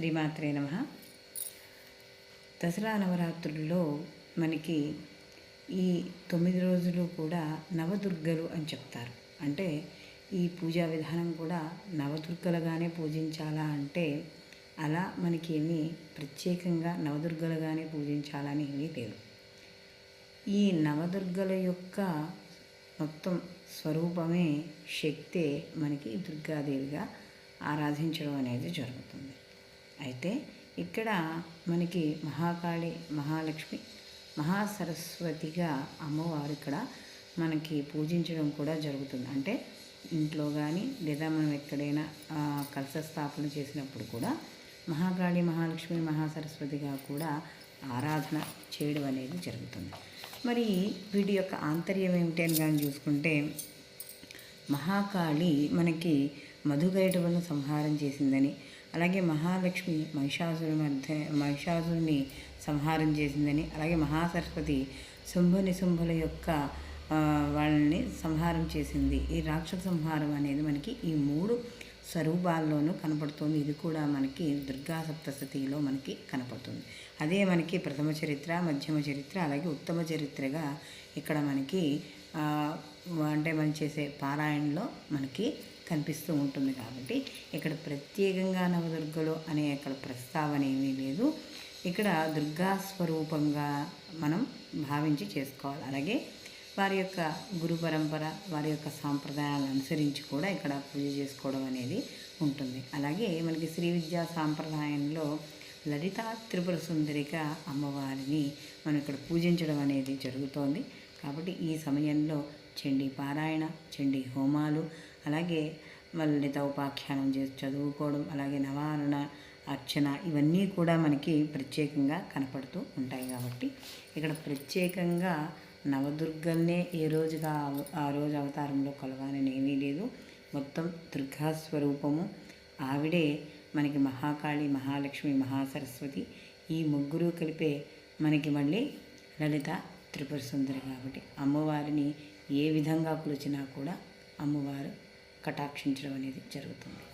శ్రీమాత్రే నమ. దసరా నవరాత్రుల్లో మనకి ఈ తొమ్మిది రోజులు కూడా నవదుర్గలు అని చెప్తారు. అంటే ఈ పూజా విధానం కూడా నవదుర్గలుగానే పూజించాలా అంటే అలా మనకి ఏమీ ప్రత్యేకంగా నవదుర్గలుగానే పూజించాలని ఏమీ లేదు. ఈ నవదుర్గల యొక్క మొత్తం స్వరూపమే శక్తే మనకి దుర్గాదేవిగా ఆరాధించడం అనేది జరుగుతుంది. అయితే ఇక్కడ మనకి మహాకాళి మహాలక్ష్మి మహాసరస్వతిగా అమ్మవారు ఇక్కడ మనకి పూజించడం కూడా జరుగుతుంది. అంటే ఇంట్లో కానీ లేదా మనం ఎక్కడైనా కలశ స్థాపన చేసినప్పుడు కూడా మహాకాళి మహాలక్ష్మి మహాసరస్వతిగా కూడా ఆరాధన చేయడం అనేది జరుగుతుంది. మరి వీటి యొక్క ఆంతర్యం ఏమిటి అని కానీ చూసుకుంటే మహాకాళి మనకి మధుగైటవలను సంహారం చేసిందని అలాగే మహాలక్ష్మి మహిషాసురు మధ్య మహిషాసురుని సంహారం చేసిందని అలాగే మహాసరస్వతి శుంభుని నిశుంభుల యొక్క వాళ్ళని సంహారం చేసింది. ఈ రాక్షస సంహారం అనేది మనకి ఈ మూడు స్వరూపాల్లోనూ కనపడుతుంది. ఇది కూడా మనకి దుర్గా సప్తశతిలో మనకి కనపడుతుంది. అదే మనకి ప్రథమ చరిత్ర మధ్యమ చరిత్ర అలాగే ఉత్తమ చరిత్రగా ఇక్కడ మనకి అంటే మనం చేసే పారాయణలో మనకి కనిపిస్తూ ఉంటుంది కాబట్టి ఇక్కడ ప్రత్యేకంగా నవదుర్గలు అనే ఇక్కడ ప్రస్తావన ఏమీ లేదు. ఇక్కడ దుర్గా స్వరూపంగా మనం భావించి చేసుకోవాలి. అలాగే వారి యొక్క గురు పరంపర వారి యొక్క సాంప్రదాయాలను అనుసరించి కూడా ఇక్కడ పూజ చేసుకోవడం అనేది ఉంటుంది. అలాగే మనకి శ్రీ విద్యా సాంప్రదాయంలో లలితా త్రిపుర సుందరిక అమ్మవారిని మనం ఇక్కడ పూజించడం అనేది జరుగుతోంది. కాబట్టి ఈ సమయంలో చండీ పారాయణ చండీ హోమాలు అలాగే లలిత ఉపాఖ్యానం చేసి చదువుకోవడం అలాగే నవారణ అర్చన ఇవన్నీ కూడా మనకి ప్రత్యేకంగా కనపడుతూ ఉంటాయి కాబట్టి ఇక్కడ ప్రత్యేకంగా నవదుర్గల్నే ఏ రోజుగా అవ- ఆ రోజు అవతారంలో కొలవాలని ఏమీ లేదు. మొత్తం దుర్గా స్వరూపము ఆవిడే మనకి మహాకాళి మహాలక్ష్మి మహాసరస్వతి ఈ ముగ్గురు కలిపే మనకి మళ్ళీ లలిత త్రిపుర సుందరి కాబట్టి అమ్మవారిని ఏ విధంగా కొలిచినా కూడా అమ్మవారు కటాక్షించడం అనేది జరుగుతుంది.